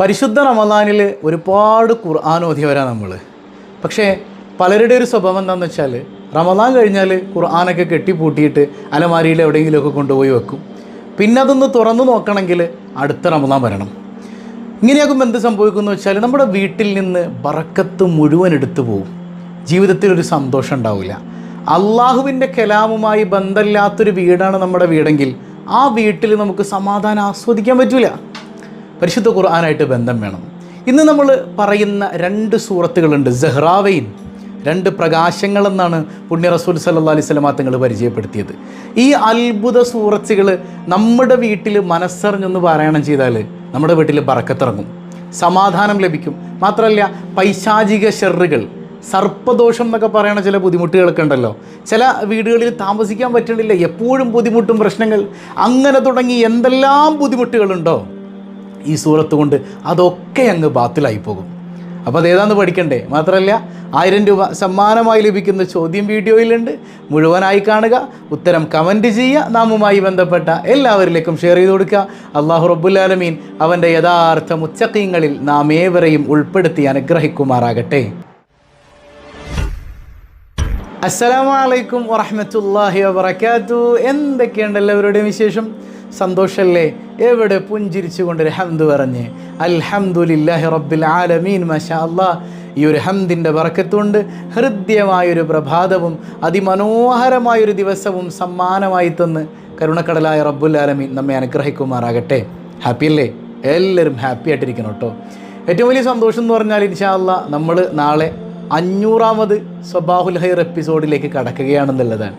പരിശുദ്ധ റമദാനിൽ ഒരുപാട് ഖുർആൻ ഓതിയവരാണ് നമ്മൾ പക്ഷേ പലരുടെ ഒരു സ്വഭാവം എന്താണെന്ന് വെച്ചാൽ റമദാൻ കഴിഞ്ഞാൽ ഖുർആാനൊക്കെ കെട്ടിപ്പൂട്ടിയിട്ട് അലമാരിയിൽ എവിടെയെങ്കിലുമൊക്കെ കൊണ്ടുപോയി വെക്കും. പിന്നെ അതൊന്ന് തുറന്നു നോക്കണമെങ്കിൽ അടുത്ത റമദാൻ വരണം. ഇങ്ങനെയാകുമ്പോൾ എന്ത് സംഭവിക്കുന്നു വെച്ചാൽ നമ്മുടെ വീട്ടിൽ നിന്ന് ബറക്കത്ത് മുഴുവൻ എടുത്തു പോകും ജീവിതത്തിൽ ഒരു സന്തോഷം ഉണ്ടാവില്ല. അള്ളാഹുവിന്റെ കലാമുമായി ബന്ധമില്ലാത്തൊരു വീടാണ് നമ്മുടെ വീടെങ്കിൽ ആ വീട്ടിൽ നമുക്ക് സമാധാനം ആസ്വദിക്കാൻ പറ്റില്ല പരിശുദ്ധ ഖുർആനായിട്ട് ബന്ധം വേണം. ഇന്ന് നമ്മൾ പറയുന്ന രണ്ട് സൂറത്തുകളുണ്ട് സെഹ്റാവൈൻ രണ്ട് പ്രകാശങ്ങളെന്നാണ് പുണ്യ റസൂൽ സല്ലാ അലൈഹി തങ്ങൾ പരിചയപ്പെടുത്തിയത്. ഈ അത്ഭുത സൂറത്തുകൾ നമ്മുടെ വീട്ടിൽ മനസ്സറിഞ്ഞൊന്ന് പാരായണം ചെയ്താൽ നമ്മുടെ വീട്ടിൽ പറക്കത്തിറങ്ങും സമാധാനം ലഭിക്കും. മാത്രമല്ല പൈശാചിക ഷെറുകൾ സർപ്പദോഷം എന്നൊക്കെ പറയണ ചില ബുദ്ധിമുട്ടുകളൊക്കെ ഉണ്ടല്ലോ. ചില വീടുകളിൽ താമസിക്കാൻ പറ്റണില്ല. എപ്പോഴും ബുദ്ധിമുട്ടും പ്രശ്നങ്ങൾ. അങ്ങനെ തുടങ്ങി എന്തെല്ലാം ബുദ്ധിമുട്ടുകളുണ്ടോ? ഈ സൂറത്ത് കൊണ്ട് അതൊക്കെ അങ്ങ് ബാത്തിലായി പോകും. അപ്പോൾ അതേതാന്ന് പഠിക്കണ്ടേ? മാത്രമല്ല ആയിരം രൂപ സമ്മാനമായി ലഭിക്കുന്ന ചോദ്യം വീഡിയോയിലുണ്ട്. മുഴുവനായി കാണുക ഉത്തരം കമന്റ് ചെയ്യുക നാമുമായി ബന്ധപ്പെട്ട എല്ലാവരിലേക്കും ഷെയർ ചെയ്ത് കൊടുക്കുക. അള്ളാഹു റബ്ബുല്ലാലമീൻ അവന്റെ യഥാർത്ഥ മുച്ചക്കീങ്ങളിൽ നാം ഏവരെയും ഉൾപ്പെടുത്തി അനുഗ്രഹിക്കുമാറാകട്ടെ. അസ്സലാമു അലൈക്കും വറഹ്മത്തുള്ളാഹി വാത്തു എന്തൊക്കെയുണ്ട് എല്ലാവരുടെയും വിശേഷം? സന്തോഷല്ലേ? എവിടെ പുഞ്ചിരിച്ചുകൊണ്ട് ഒരു ഹംദ് പറഞ്ഞ്. അൽഹംദുലില്ലാഹി റബ്ബിൽ ആലമീൻ മഷാ അള്ളാ ഈ ഒരു ഹംദിന്റെ വറക്കത്തുകൊണ്ട് ഹൃദ്യമായൊരു പ്രഭാതവും അതിമനോഹരമായൊരു ദിവസവും സമ്മാനമായി തന്ന് കരുണക്കടലായ റബ്ബുൽ ആലമീൻ നമ്മെ അനുഗ്രഹിക്കുമാറാകട്ടെ. ഹാപ്പി അല്ലേ എല്ലാവരും ഹാപ്പി ആയിട്ടിരിക്കണം കേട്ടോ. ഏറ്റവും വലിയ സന്തോഷം എന്ന് പറഞ്ഞാൽ ഇൻഷാ അല്ലാ നമ്മൾ നാളെ അഞ്ഞൂറാമത് സ്വബാഹുൽ ഹൈർ എപ്പിസോഡിലേക്ക് കടക്കുകയാണെന്നുള്ളതാണ്.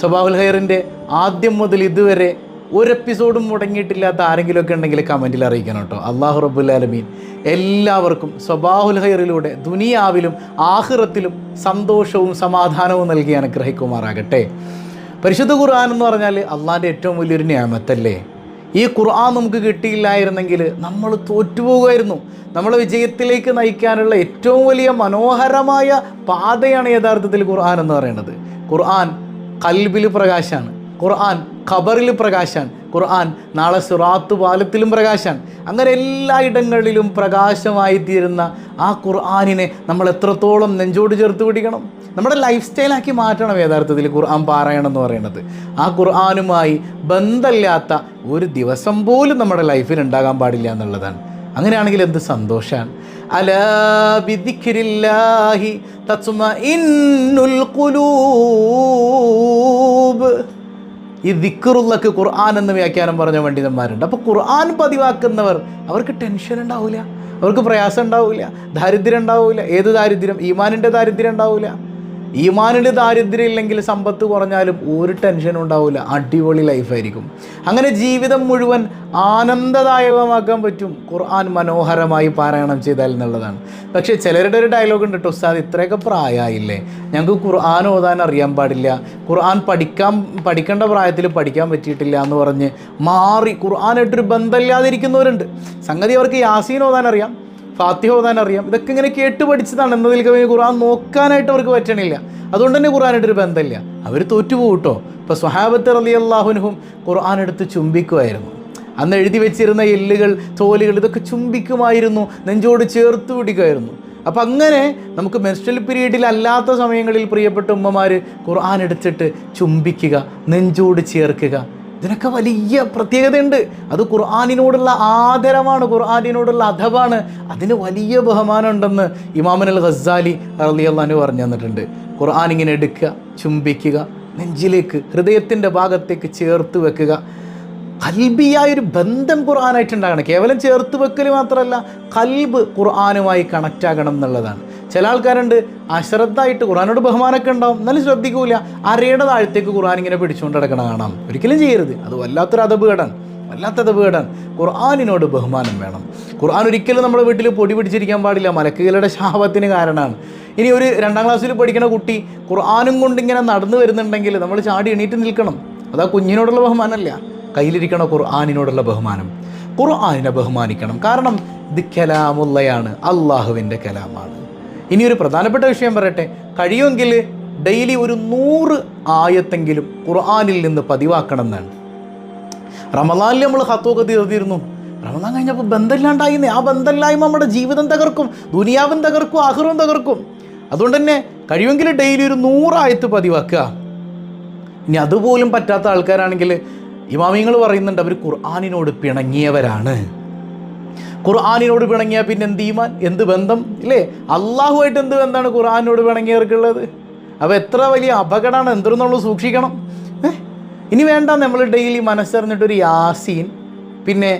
സ്വബാഹുൽ ഹൈറിന്റെ ആദ്യം മുതൽ ഇതുവരെ ഒരു എപ്പിസോഡും മുടങ്ങിയിട്ടില്ലാത്ത ആരെങ്കിലുമൊക്കെ ഉണ്ടെങ്കിൽ കമന്റിൽ അറിയിക്കണം കേട്ടോ. അള്ളാഹു റബുല്ലാലമീൻ എല്ലാവർക്കും സ്വബാഹുൽ ഹൈറിലൂടെ ദുനിയാവിലും ആഹ്റത്തിലും സന്തോഷവും സമാധാനവും നൽകി അനുഗ്രഹിക്കുമാറാകട്ടെ. പരിശുദ്ധ ഖുർആൻ എന്ന് പറഞ്ഞാൽ അള്ളാഹിന്റെ ഏറ്റവും വലിയൊരു ന്യായമത്തല്ലേ ഈ ഖുർആൻ നമുക്ക് കിട്ടിയില്ലായിരുന്നെങ്കിൽ നമ്മൾ തോറ്റുപോകുമായിരുന്നു. നമ്മളെ വിജയത്തിലേക്ക് നയിക്കാനുള്ള ഏറ്റവും വലിയ മനോഹരമായ പാതയാണ് യഥാർത്ഥത്തിൽ ഖുർആൻ എന്ന് പറയുന്നത്. ഖുർആൻ കൽബിൽ പ്രകാശാണ് ഖുർആൻ ഖബറിൽ പ്രകാശാണ്. ഖുർആൻ നാളെ സുറാത്ത് പാലത്തിലും പ്രകാശാണ്. അങ്ങനെ എല്ലായിടങ്ങളിലും പ്രകാശമായി തീരുന്ന ആ ഖുർആാനിനെ നമ്മൾ എത്രത്തോളം നെഞ്ചോട് ചേർത്ത് പിടിക്കണം? നമ്മുടെ ലൈഫ് സ്റ്റൈലാക്കി മാറ്റണം യഥാർത്ഥത്തിൽ ഖുർആൻ പാരായണം എന്ന് പറയുന്നത്. ആ ഖുർആാനുമായി ബന്ധമില്ലാത്ത ഒരു ദിവസം പോലും നമ്മുടെ ലൈഫിൽ ഉണ്ടാകാൻ പാടില്ല എന്നുള്ളതാണ്. അങ്ങനെയാണെങ്കിൽ എന്ത് സന്തോഷമാണ് അലാ ബിദിക്രില്ലാഹി തസ്മഇന്നുൽ ഖുലൂബ്. ഈ ദിക്കറുള്ളക്ക് ഖുർആൻ എന്ന് വ്യാഖ്യാനം പറഞ്ഞ പണ്ഡിതന്മാരുണ്ട്. അപ്പോൾ ഖുർആൻ പതിവാക്കുന്നവർ അവർക്ക് ടെൻഷൻ ഉണ്ടാവില്ല അവർക്ക് പ്രയാസം ഉണ്ടാവില്ല ദാരിദ്ര്യം ഉണ്ടാവില്ല ഏത് ദാരിദ്ര്യം? ഈമാനിന്റെ ദാരിദ്ര്യം ഉണ്ടാവില്ല ഈമാനിന്റെ ദാരിദ്ര്യം ഇല്ലെങ്കിൽ സമ്പത്ത് കുറഞ്ഞാലും ഒരു ടെൻഷനും ഉണ്ടാവില്ല. അടിപൊളി ലൈഫായിരിക്കും അങ്ങനെ ജീവിതം മുഴുവൻ ആനന്ദദായകമാക്കാൻ പറ്റും. ഖുർആൻ മനോഹരമായി പാരായണം ചെയ്താൽ എന്നുള്ളതാണ്. പക്ഷേ ചിലരുടെ ഒരു ഡയലോഗ് ഉണ്ട് കേട്ടോ ഉസ്താദ് ഇത്രയൊക്കെ പ്രായമായില്ലേ? ഞങ്ങൾക്ക് ഖുർആൻ ഓതാൻ അറിയാൻ പാടില്ല. ഖുർആൻ പഠിക്കാൻ പഠിക്കേണ്ട പ്രായത്തിൽ പഠിക്കാൻ പറ്റിയിട്ടില്ല എന്ന് പറഞ്ഞ് മാറി ഖുർആനായിട്ടൊരു ബന്ധമില്ലാതിരിക്കുന്നവരുണ്ട്. സംഗതി അവർക്ക് യാസീൻ ഓതാൻ അറിയാം. ഫാത്തിഹ ഓതാൻ അറിയാം. ഇതൊക്കെ ഇങ്ങനെ കേട്ട് പഠിച്ചതാണ്. എന്നതിൽ കവിഞ്ഞ് ഖുർആൻ നോക്കാനായിട്ട് അവർക്ക് പറ്റണില്ല. അതുകൊണ്ട് തന്നെ ഖുർആനായിട്ടൊരു ബന്ധമില്ല. അവർ തോറ്റുപോകും കേട്ടോ ഇപ്പോൾ സ്വഹാബത്ത് അലി അള്ളാഹുനുഹും ഖുർആൻ എടുത്ത് ചുംബിക്കുമായിരുന്നു. അന്ന് എഴുതി വെച്ചിരുന്ന എല്ലുകൾ തോലുകൾ ഇതൊക്കെ ചുംബിക്കുമായിരുന്നു. നെഞ്ചോട് ചേർത്ത് പിടിക്കുമായിരുന്നു. അപ്പം അങ്ങനെ നമുക്ക് മെൻസ്ട്രൽ പീരീഡിൽ അല്ലാത്ത സമയങ്ങളിൽ പ്രിയപ്പെട്ട ഉമ്മമാർ ഖുർആൻ എടുത്തിട്ട് ചുംബിക്കുക നെഞ്ചോട് ചേർക്കുക. ഇതിനൊക്കെ വലിയ പ്രത്യേകതയുണ്ട്. അത് ഖുർആാനിനോടുള്ള ആദരവാണ് ഖുർആാനിനോടുള്ള അധവാണ്. അതിന് വലിയ ബഹുമാനം ഉണ്ടെന്ന് ഇമാമൻ അൽ ഖസാലി അറലി അള്ളഹാനു പറഞ്ഞു തന്നിട്ടുണ്ട്. ഖുർആൻ ഇങ്ങനെ എടുക്കുക ചുംബിക്കുക നെഞ്ചിലേക്ക് ഹൃദയത്തിന്റെ ഭാഗത്തേക്ക് ചേർത്ത് വെക്കുക. കൽബിയായൊരു ബന്ധം ഖുർആനായിട്ടുണ്ടാകണം. കേവലം ചേർത്ത് വെക്കൽ മാത്രമല്ല കൽബ് ഖുർആാനുമായി കണക്റ്റാകണം എന്നുള്ളതാണ്. ചില ആൾക്കാരുണ്ട് അശ്രദ്ധായിട്ട് ഖുറാനോട് ബഹുമാനമൊക്കെ ഉണ്ടാവും. എന്നാലും ശ്രദ്ധിക്കൂല. അരയുടെ താഴത്തേക്ക് ഖുറാൻ ഇങ്ങനെ പിടിച്ചുകൊണ്ട് നടക്കണ കാണാം. ഒരിക്കലും ചെയ്യരുത്. അത് വല്ലാത്തൊരു അതബ് കേടാണ്. വല്ലാത്ത അതബ് കേടാണ്. ഖുർആാനിനോട് ബഹുമാനം വേണം. ഖുർആൻ ഒരിക്കലും നമ്മുടെ വീട്ടിൽ പൊടി പിടിച്ചിരിക്കാൻ പാടില്ല. മലക്കുകളുടെ ശാപത്തിന് കാരണമാണ്. ഇനി ഒരു രണ്ടാം ക്ലാസ്സിൽ പഠിക്കുന്ന കുട്ടി ഖുർആാനും കൊണ്ട് ഇങ്ങനെ നടന്നു വരുന്നുണ്ടെങ്കിൽ നമ്മൾ ചാടി എണീറ്റ് നിൽക്കണം. അതാ കുഞ്ഞിനോടുള്ള ബഹുമാനമല്ല. കയ്യിലിരിക്കണ ഖുർആാനിനോടുള്ള ബഹുമാനം. ഖുർആാനിനെ ബഹുമാനിക്കണം. കാരണം ഇത് കലാമുള്ളയാണ്. അള്ളാഹുവിന്റെ കലാമാണ്. ഇനി ഒരു പ്രധാനപ്പെട്ട വിഷയം പറയട്ടെ. കഴിയുമെങ്കിൽ ഡെയിലി ഒരു നൂറ് ആയത്തെങ്കിലും ഖുർആാനിൽ നിന്ന് പതിവാക്കണം എന്നാണ് റമദാനിൽ നമ്മൾ ഹത്തോക്കെ തീർത്തിരുന്നു. റമദാൻ കഴിഞ്ഞപ്പോൾ ബന്ധമില്ലാണ്ടായിന്നേ. ആ ബന്ധമില്ലായ്മ നമ്മുടെ ജീവിതം തകർക്കും ദുനിയാവും തകർക്കും ആഹ്റവും തകർക്കും. അതുകൊണ്ട് തന്നെ കഴിയുമെങ്കിൽ ഡെയിലി ഒരു നൂറായത്ത് പതിവാക്കുക. ഇനി അതുപോലും പറ്റാത്ത ആൾക്കാരാണെങ്കിൽ ഇമാമിങ്ങൾ പറയുന്നുണ്ട് അവർ ഖുർആാനിനോട് പിണങ്ങിയവരാണ്. ഖുർആാനിനോട് പിണങ്ങിയാൽ പിന്നെ എന്ത് ഈമാൻ? എന്ത് ബന്ധം? ഇല്ലേ? അള്ളാഹുമായിട്ട് എന്ത് ബന്ധമാണ് ഖുർആാനിനോട് പിണങ്ങിയവർക്കുള്ളത്? അപ്പോൾ എത്ര വലിയ അപകടമാണ് എന്തെന്നുള്ളത് സൂക്ഷിക്കണം? ഇനി വേണ്ട നമ്മൾ ഡെയിലി മനസ്സറിഞ്ഞിട്ടൊരു യാസീൻ പിന്നെ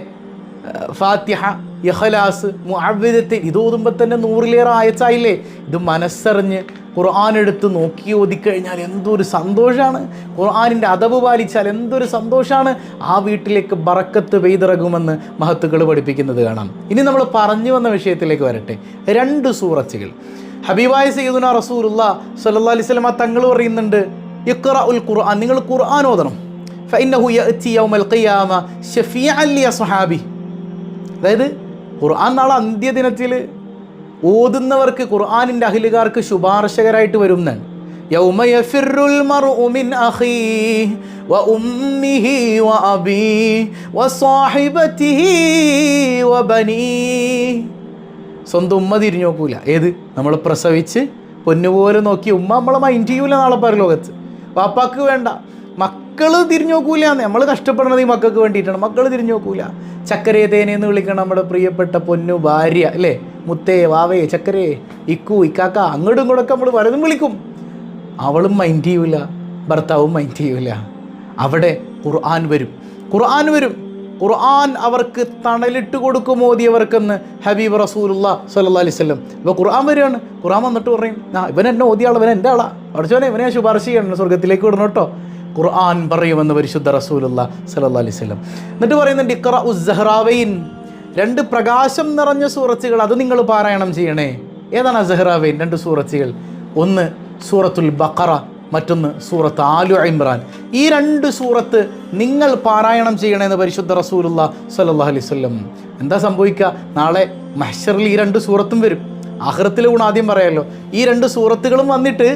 ഫാത്തിഹ യഹലാസ് മുഅവ്വിദത്ത് ഇത് ഓതുമ്പോൾ തന്നെ നൂറിലേറെ ആയച്ചായില്ലേ ഇത് മനസ്സറിഞ്ഞ് ഖുർആൻ എടുത്ത് നോക്കി ഓതിക്കഴിഞ്ഞാൽ എന്തൊരു സന്തോഷമാണ് ഖുർആാനിന്റെ അതവ് പാലിച്ചാൽ എന്തൊരു സന്തോഷമാണ് ആ വീട്ടിലേക്ക് ബറക്കത്ത് പെയ്തിറങ്ങുമെന്ന് മഹത്തുക്കൾ പഠിപ്പിക്കുന്നത് കാണാം. ഇനി നമ്മൾ പറഞ്ഞു വന്ന വിഷയത്തിലേക്ക് വരട്ടെ. രണ്ട് സൂറത്തുകൾ. ഹബീബായ സയ്യിദുന റസൂലുള്ള സല്ലാ അലൈഹി സ്വലമ തങ്ങൾ പറയുന്നുണ്ട് ഇക്റ ഉൽ ഖുർആൻ നിങ്ങൾ ഖുർആൻ ഓതണം. ഖിയാമ അതായത് ഖുർആൻ നാളെ അന്ത്യദിനത്തിൽ ഓതുന്നവർക്ക് ഖുർആാനിന്റെ അഖിലുകാർക്ക് ശുപാർശകരായിട്ട് വരും എന്നാണ് യൗമ യഫിറുൽ മർഉ മിൻ സ്വന്തം ഉമ്മ തിരിഞ്ഞു നോക്കൂല. ഏത്? നമ്മൾ പ്രസവിച്ച് പൊന്നുപോലെ നോക്കി ഉമ്മ നമ്മളെ മൈൻഡ് ചെയ്യൂല നാളെ പരലോകത്ത്. വാപ്പാക്ക് വേണ്ട. മക്കൾ തിരിഞ്ഞു നോക്കൂല നമ്മൾ കഷ്ടപ്പെടുന്നത് ഈ മക്കൾക്ക് വേണ്ടിയിട്ടാണ്. മക്കൾ തിരിഞ്ഞു നോക്കൂല. ചക്കരയെ തേനേന്ന് വിളിക്കണം നമ്മുടെ പ്രിയപ്പെട്ട പൊന്നു ഭാര്യ അല്ലേ? മുത്തേ വാവേ ചക്കരേ ഇക്കു ഇക്കാക്ക അങ്ങോട്ടും ഇങ്ങോട്ടൊക്കെ നമ്മൾ പലതും വിളിക്കും. അവളും മൈൻഡ് ചെയ്യൂല ഭർത്താവും മൈൻഡ് ചെയ്യൂല. അവിടെ ഖുർആൻ വരും. ഖുർആൻ വരും. ഖുർആൻ അവർക്ക് തണലിട്ട് കൊടുക്കും ഓതിയവർക്കെന്ന് ഹബീബ് റസൂലുള്ള സല്ലാ അലൈഹി വസല്ലം. ഇപ്പോൾ ഖുർആൻ വരികയാണ് ഖുർആൻ വന്നിട്ട് പറയും ആ ഇവൻ എന്നെ ഓതിയ ആളവൻ എന്റെ ആളാ. പഠിച്ചോനെ ഇവനെ ശുപാർശ ചെയ്യണം സ്വർഗത്തിലേക്ക് വിടണം കേട്ടോ. ഖുർആൻ പറയുമെന്ന് പരിശുദ്ധ റസൂലുള്ള സല്ലാ അലൈഹി വസല്ലം. എന്നിട്ട് പറയുന്നുണ്ട് ഇക്കറ ഉസ്സഹ്റാവൈൻ രണ്ട് പ്രകാശം നിറഞ്ഞ സൂറത്തുകൾ അത് നിങ്ങൾ പാരായണം ചെയ്യണേ. ഏതാണ് അസഹ്റാവൈൻ രണ്ട് സൂറത്തുകൾ. ഒന്ന് സൂറത്തുൽ ബക്കറ മറ്റൊന്ന് സൂറത്ത് ആലു ഇമ്രാൻ. ഈ രണ്ട് സൂറത്ത് നിങ്ങൾ പാരായണം ചെയ്യണമെന്ന് പരിശുദ്ധ റസൂലുള്ള സല്ലാ അലൈഹി വസല്ലം. എന്താ സംഭവിക്കുക നാളെ മഹ്ഷറിൽ ഈ രണ്ട് സൂറത്തും വരും. ആഹ്റത്തിൽ ഗുണം ആദ്യം പറയാമല്ലോ ഈ രണ്ട് സൂറത്തുകളും വന്നിട്ട്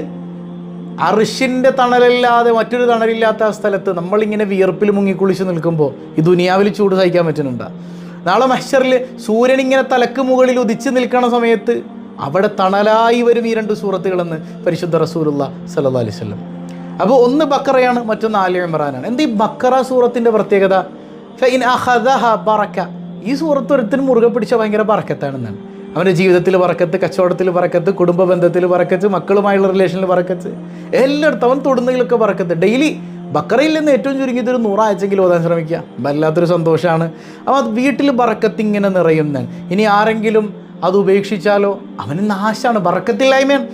അറിഷിന്റെ തണലല്ലാതെ മറ്റൊരു തണലില്ലാത്ത സ്ഥലത്ത് നമ്മളിങ്ങനെ വിയർപ്പിൽ മുങ്ങിക്കുളിച്ച് നിൽക്കുമ്പോൾ ഈ ദുനിയാവിൽ ചൂട് സഹിക്കാൻ പറ്റുന്നുണ്ടോ? നാളെ മഹ്ഷറിൽ സൂര്യൻ ഇങ്ങനെ തലക്ക് മുകളിൽ ഉദിച്ചു നിൽക്കണ സമയത്ത് അവിടെ തണലായി വരും ഈ രണ്ട് സൂറത്തുകളെന്ന് പരിശുദ്ധ റസൂലുള്ള അലൈഹി വസല്ലം. അപ്പോൾ ഒന്ന് ബക്കറയാണ് മറ്റൊന്ന് ആലി ഇമ്രാനാണ്. എന്ത് ഈ ബക്കറ സൂറത്തിന്റെ പ്രത്യേകത? ബറക്ക. ഈ സൂറത്ത് ഒരുത്തിന് മുറുകെ പിടിച്ച ഭയങ്കര ബറക്കത്താണെന്നാണ്. അവന്റെ ജീവിതത്തിൽ പറക്കത്ത് കച്ചവടത്തിൽ പറക്കത്ത് കുടുംബ ബന്ധത്തിൽ പറക്കത്ത് മക്കളുമായുള്ള റിലേഷനിൽ പറക്കത്ത് എല്ലായിടത്തും അവൻ തൊടുന്നതിലൊക്കെ പറക്കത്ത് ഡെയിലി ബക്കറയിൽ നിന്ന് ഏറ്റവും ചുരുങ്ങിയത് ഒരു നൂറാഴ്ചയെങ്കിലും ഓതാൻ ശ്രമിക്കുക. വല്ലാത്തൊരു സന്തോഷമാണ്. അപ്പോൾ അത് വീട്ടിൽ ബറക്കത്തിങ്ങനെ നിറയുന്നതാണ് ഇനി ആരെങ്കിലും അത് ഉപേക്ഷിച്ചാലോ? അവന് നാശമാണ് ബറക്കത്തില്ലായ്മയാണ്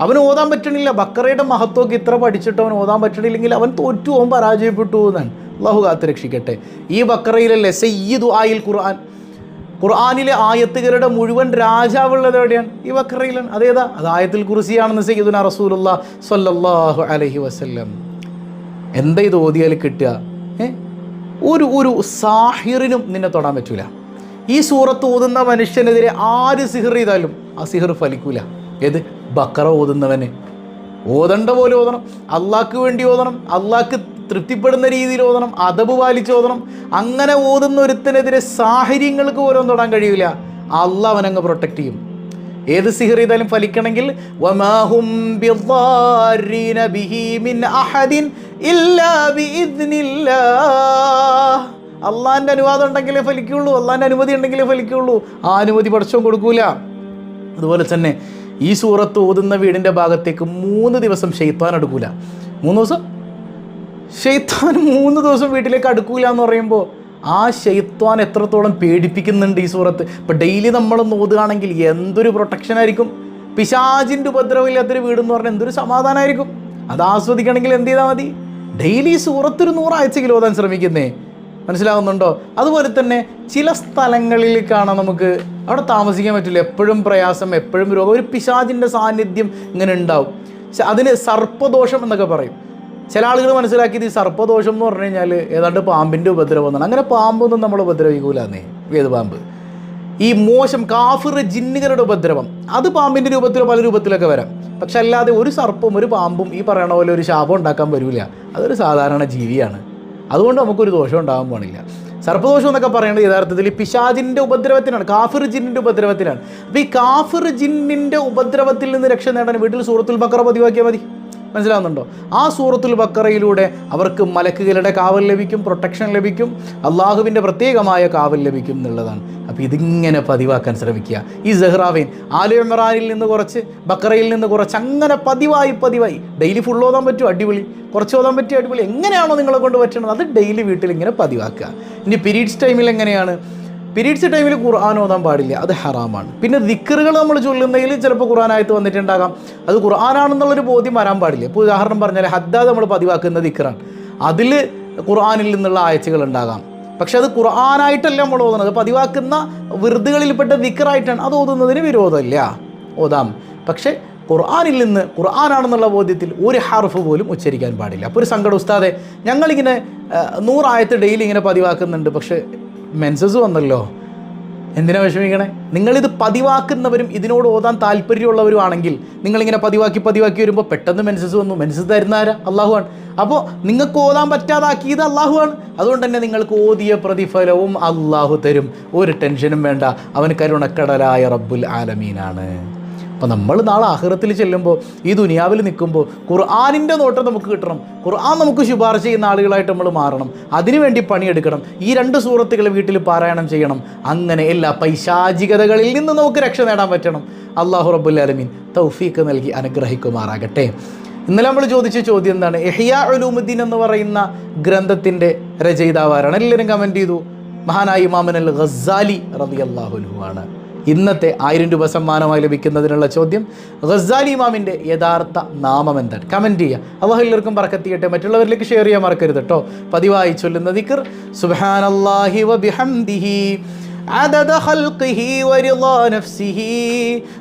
അവന് ഓതാൻ പറ്റണില്ല. ബക്കറയുടെ മഹത്വമൊക്കെ ഇത്ര പഠിച്ചിട്ട് അവൻ ഓതാൻ പറ്റണില്ലെങ്കിൽ അവൻ തോറ്റു അവൻ പരാജയപ്പെട്ടു എന്നാണ്. അള്ളാഹു കാത്ത് രക്ഷിക്കട്ടെ. ഈ ബക്കറയിലല്ലേ സയ്യിദ് ആയിൽ ഖുർആൻ. ഖുർആാനിലെ ആയത്തുകളുടെ മുഴുവൻ രാജാവുള്ളത് എവിടെയാണ്? ഈ ബക്കറയിലാണ്. അതേതാ? അത് ആയത്തിൽ കുറിസിയാണെന്ന് സയ്യിദുന റസൂലുള്ള സല്ലല്ലാഹു അലഹി വസല്ലം. എന്താ ഇത് ഓതിയാൽ കിട്ടുക? ഒരു ഒരു സാഹിറിനും നിന്നെ തൊടാൻ പറ്റൂല. ഈ സൂറത്ത് ഓതുന്ന മനുഷ്യനെതിരെ ആര് സിഹർ ചെയ്താലും ആ സിഹർ ഫലിക്കൂല. ഏത്? ബക്കറ ഓതുന്നവന്. ഓതണ്ട പോലെ ഓതണം. അള്ളാഹ്ക്ക് വേണ്ടി ഓതണം. അള്ളാഹ്ക്ക് തൃപ്തിപ്പെടുന്ന രീതിയിൽ ഓതണം. അതബ് പാലിച്ച് ഓതണം. അങ്ങനെ ഓതുന്ന ഒരുത്തിനെതിരെ സാഹചര്യങ്ങൾക്ക് പോലും തൊടാൻ കഴിയില്ല അള്ളാഹ് അവനങ്ങ് പ്രൊട്ടക്റ്റ് ചെയ്യും. ഏത് സിഹർ ചെയ്താലും ഫലിക്കണമെങ്കിൽ അള്ളാഹിന്റെ അനുവാദം ഉണ്ടെങ്കിലേ ഫലിക്കുള്ളൂ അള്ളാഹിന്റെ അനുമതി ഉണ്ടെങ്കിലേ ഫലിക്കുള്ളൂ. ആ അനുമതി പഠിച്ചവും കൊടുക്കൂല. അതുപോലെ തന്നെ ഈ സൂറത്ത് ഓതുന്ന വീടിന്റെ ഭാഗത്തേക്ക് മൂന്ന് ദിവസം ഷെയ്ത്താൻ അടുക്കൂല. മൂന്ന് ദിവസം? ഷെയ്ത്താൻ മൂന്ന് ദിവസം വീട്ടിലേക്ക് അടുക്കൂല എന്ന് പറയുമ്പോൾ ആ ശൈത്വാൻ എത്രത്തോളം പേടിപ്പിക്കുന്നുണ്ട് ഈ സൂറത്ത്? ഇപ്പം ഡെയിലി നമ്മൾ നോതുകയാണെങ്കിൽ എന്തൊരു പ്രൊട്ടക്ഷൻ ആയിരിക്കും? പിശാജിന്റെ ഉപദ്രവമില്ലാത്തൊരു വീടെന്ന് പറഞ്ഞാൽ എന്തൊരു സമാധാനമായിരിക്കും? അത് ആസ്വദിക്കണമെങ്കിൽ എന്ത് ചെയ്താൽ മതി? ഡെയിലി സൂറത്തൊരു നൂറാഴ്ചയിൽ ഓതാൻ ശ്രമിക്കുന്നേ. മനസ്സിലാകുന്നുണ്ടോ അതുപോലെ തന്നെ ചില സ്ഥലങ്ങളിൽ കാണാം നമുക്ക്. അവിടെ താമസിക്കാൻ പറ്റില്ല. എപ്പോഴും പ്രയാസം എപ്പോഴും രോഗം. ഒരു പിശാജിന്റെ സാന്നിധ്യം ഇങ്ങനെ ഉണ്ടാവും. അതിന് സർപ്പദോഷം എന്നൊക്കെ പറയും. ചില ആളുകൾ മനസ്സിലാക്കിയത് ഈ സർപ്പദോഷം എന്ന് പറഞ്ഞു കഴിഞ്ഞാൽ ഏതാണ്ട് പാമ്പിന്റെ ഉപദ്രവം എന്നാണ് അങ്ങനെ പാമ്പൊന്നും നമ്മൾ ഉപദ്രവിക്കൂലെന്നേ. ഏത് പാമ്പ്? ഈ മോശം കാഫിർ ജിന്നുകളുടെ ഉപദ്രവം. അത് പാമ്പിന്റെ രൂപത്തിലോ പല രൂപത്തിലൊക്കെ വരാം. പക്ഷെ അല്ലാതെ ഒരു സർപ്പും ഒരു പാമ്പും ഈ പറയണ പോലെ ഒരു ശാപം ഉണ്ടാക്കാൻ വരില്ല അതൊരു സാധാരണ ജീവിയാണ്. അതുകൊണ്ട് നമുക്കൊരു ദോഷം ഉണ്ടാകാൻ പോണില്ല സർപ്പദോഷം എന്നൊക്കെ പറയുന്നത് യഥാർത്ഥത്തിൽ പിശാജിന്റെ ഉപദ്രവത്തിനാണ്. കാഫിർ ജിന്നിന്റെ ഉപദ്രവത്തിനാണ്. അപ്പോൾ ഈ കാഫിർ ജിന്നിന്റെ ഉപദ്രവത്തിൽ നിന്ന് രക്ഷ നേടാൻ വീട്ടിൽ സൂറത്തുൽ ബക്കറ പതിവാക്കിയാൽ മതി. മനസ്സിലാവുന്നുണ്ടോ? ആ സൂറത്തുൽ ബക്കറയിലൂടെ അവർക്ക് മലക്കുകളുടെ കാവൽ ലഭിക്കും പ്രൊട്ടക്ഷൻ ലഭിക്കും അള്ളാഹുവിന്റെ പ്രത്യേകമായ കാവൽ ലഭിക്കും എന്നുള്ളതാണ്. അപ്പോൾ ഇതിങ്ങനെ പതിവാക്കാൻ ശ്രമിക്കുക. ഈ സെഹ്റാവീൻ ആലു ഇമ്രാനിൽ നിന്ന് കുറച്ച് ബക്കറയിൽ നിന്ന് കുറച്ച് അങ്ങനെ പതിവായി പതിവായി. ഡെയിലി ഫുൾ ഓതാൻ പറ്റും അടിപൊളി. കുറച്ച് ഓതാൻ പറ്റും അടിപൊളി. എങ്ങനെയാണോ നിങ്ങളെ കൊണ്ട് പറ്റുന്നത്? അത് ഡെയിലി വീട്ടിൽ ഇങ്ങനെ പതിവാക്കുക. ഇനി പീരീഡ്സ് ടൈമിൽ എങ്ങനെയാണ്? പീരീഡ്സ് ടൈമിൽ ഖുർആൻ ഓതാൻ പാടില്ല അത് ഹറാമാണ്. പിന്നെ ദിക്കറുകൾ നമ്മൾ ചൊല്ലുന്നതിൽ ചിലപ്പോൾ ഖുർആനായിട്ട് വന്നിട്ടുണ്ടാകാം. അത് ഖുർആനാണെന്നുള്ളൊരു ബോധ്യം വരാൻ പാടില്ല. ഇപ്പോൾ ഉദാഹരണം പറഞ്ഞാൽ ഹദ്ദാദ് നമ്മൾ പതിവാക്കുന്ന ദിക്കറാണ് അതിൽ ഖുർആനിൽ നിന്നുള്ള ആഴ്ചകൾ ഉണ്ടാകാം. പക്ഷെ അത് ഖുർആനായിട്ടല്ല നമ്മൾ ഓതുന്നത്. പതിവാക്കുന്ന വിറുതുകളിൽപ്പെട്ട ദിക്കറായിട്ടാണ് അത് ഓതുന്നതിന് വിരോധമില്ല. ഓതാം. പക്ഷേ ഖുർആാനിൽ നിന്ന് ഖുർആാനാണെന്നുള്ള ബോധ്യത്തിൽ ഒരു ഹർഫ് പോലും ഉച്ചരിക്കാൻ പാടില്ല. അപ്പോൾ ഒരു സങ്കടം ഉസ്താദെ ഞങ്ങളിങ്ങനെ നൂറായത്ത് ഡെയിലി ഇങ്ങനെ പതിവാക്കുന്നുണ്ട്. പക്ഷേ മെൻസസ് വന്നല്ലോ. എന്തിനാ വിഷമിക്കണേ? നിങ്ങളിത് പതിവാക്കുന്നവരും ഇതിനോട് ഓതാൻ താല്പര്യമുള്ളവരും ആണെങ്കിൽ നിങ്ങളിങ്ങനെ പതിവാക്കി പതിവാക്കി വരുമ്പോൾ പെട്ടെന്ന് മെൻസസ് വന്നു. മെൻസസ് തരുന്ന ആരാ? അള്ളാഹുവാണ് അപ്പോൾ നിങ്ങൾക്ക് ഓതാൻ പറ്റാതാക്കിയത് അള്ളാഹുവാണ് അതുകൊണ്ട് തന്നെ നിങ്ങൾക്ക് ഓതിയ പ്രതിഫലവും അള്ളാഹു തരും. ഒരു ടെൻഷനും വേണ്ട. അവൻ കരുണക്കടലായ റബ്ബുൽ ആലമീനാണ്. അപ്പോൾ നമ്മൾ നാളെ ആഹ്റത്തിൽ ചെല്ലുമ്പോൾ ഈ ദുനിയാവിൽ നിൽക്കുമ്പോൾ ഖുർആാനിന്റെ നോട്ടം നമുക്ക് കിട്ടണം. ഖുർആൻ നമുക്ക് ശുപാർശ ചെയ്യുന്ന ആളുകളായിട്ട് നമ്മൾ മാറണം. അതിനുവേണ്ടി പണിയെടുക്കണം. ഈ രണ്ട് സൂറത്തുകൾ വീട്ടിൽ പാരായണം ചെയ്യണം. അങ്ങനെ എല്ലാ പൈശാചികതകളിൽ നിന്ന് നമുക്ക് രക്ഷ നേടാൻ പറ്റണം. അള്ളാഹു റബ്ബുൽ ആലമീൻ തൗഫീക്ക് നൽകി അനുഗ്രഹിക്കുമാറാകട്ടെ. ഇന്നലെ നമ്മൾ ചോദിച്ച ചോദ്യം എന്താണ്? എഹിയ അലൂമുദ്ദീൻ എന്ന് പറയുന്ന ഗ്രന്ഥത്തിന്റെ രചയിതാവാരാണ് എല്ലാവരും കമന്റ് ചെയ്തു. മഹാനായി ഇമാമൻ അൽ ഖസാലി റബി ആണ്. ഇന്നത്തെ ആയിരം രൂപ സമ്മാനമായി ലഭിക്കുന്നതിനുള്ള ചോദ്യം ഖസാലി ഇമാമിൻ്റെ യഥാർത്ഥ നാമം എന്താണ് കമൻറ്റ് ചെയ്യുക അള്ളാഹു എല്ലാവർക്കും പറക്കത്തിയട്ടെ മറ്റുള്ളവരിലേക്ക് ഷെയർ ചെയ്യാൻ മറക്കരുത് കേട്ടോ പതിവായി ചൊല്ലുന്ന ദിക്കർ സുബ്ഹാനല്ലാഹി വബിഹംദിഹി عدد خلقه ورضا نفسه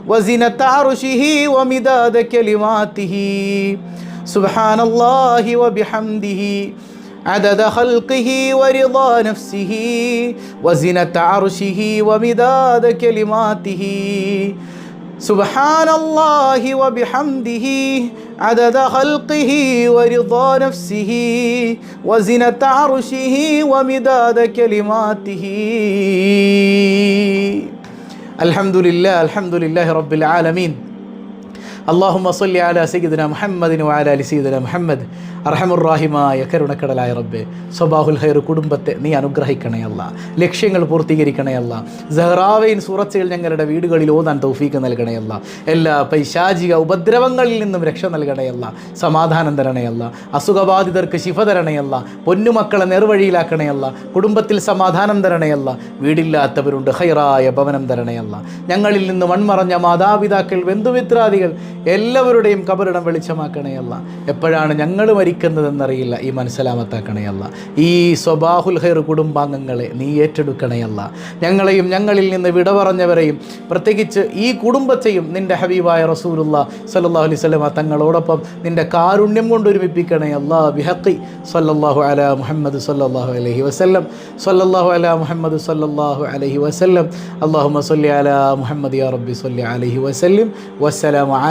وزنة عرشه ومداد كلماته سبحان الله وبحمده عدد خلقه ورضا نفسه وزنة عرشه ومداد كلماته. سبحان الله وبحمده عدد خلقه ورضا نفسه وزنة عرشه ومداد كلماته. الحمد لله الحمد لله رب العالمين. അള്ളാഹുമ മസല്ലി അല സീദന മുഹമ്മദിനു ആല അലി സീദന മുഹമ്മദ്. അറഹമുറാഹിമായ കരുണക്കടലായ റബ്ബെ സ്വബാഹുൽ ഹൈർ കുടുംബത്തെ നീ അനുഗ്രഹിക്കണയല്ല ലക്ഷ്യങ്ങൾ പൂർത്തീകരിക്കണയല്ല ജഹ്റാവൈൻ സൂറത്തുകൾ ഞങ്ങളുടെ വീടുകളിൽ ഓതാൻ തൗഫീക്ക് നൽകണയല്ല എല്ലാ പൈശാചിക ഉപദ്രവങ്ങളിൽ നിന്നും രക്ഷ നൽകണയല്ല സമാധാനം തരണയല്ല അസുഖബാധിതർക്ക് ശിഫ തരണയല്ല പൊന്നുമക്കളെ നെർവഴിയിലാക്കണയല്ല കുടുംബത്തിൽ സമാധാനം തരണയല്ല വീടില്ലാത്തവരുണ്ട് ഹൈറായ ഭവനം തരണയല്ല ഞങ്ങളിൽ നിന്ന് മൺമറഞ്ഞ മാതാപിതാക്കൾ ബന്ധുമിത്രാദികൾ എല്ലാവരുടെയും കബറിടം വെളിച്ചമാക്കണയല്ല എപ്പോഴാണ് ഞങ്ങൾ മരിക്കുന്നതെന്നറിയില്ല ഈ മനസ്സിലാമത്താക്കണയല്ല ഈ സ്വബാഹുൽ ഹൈർ കുടുംബാംഗങ്ങളെ നീ ഏറ്റെടുക്കണയല്ല ഞങ്ങളെയും ഞങ്ങളിൽ നിന്ന് വിട പറഞ്ഞവരെയും പ്രത്യേകിച്ച് ഈ കുടുംബത്തെയും നിന്റെ ഹബീബായ റസൂലുള്ള സല്ലല്ലാഹു അലൈഹി സ്വലമ തങ്ങളോടൊപ്പം നിന്റെ കാരുണ്യം കൊണ്ട് ഒരുമിപ്പിക്കണേ അല്ലാ. ബിഹക്കി സല്ലല്ലാഹു അലാ മുഹമ്മദ് സല്ലല്ലാഹു അലൈഹി വസല്ലം. സല്ലല്ലാഹു അലാ മുഹമ്മദ് സല്ലല്ലാഹു അലൈഹി വസല്ലം. അല്ലാഹുമ്മ സല്ലി അലാ മുഹമ്മദ് യാ റബ്ബി സല്ലി അലൈഹി വസല്ലം.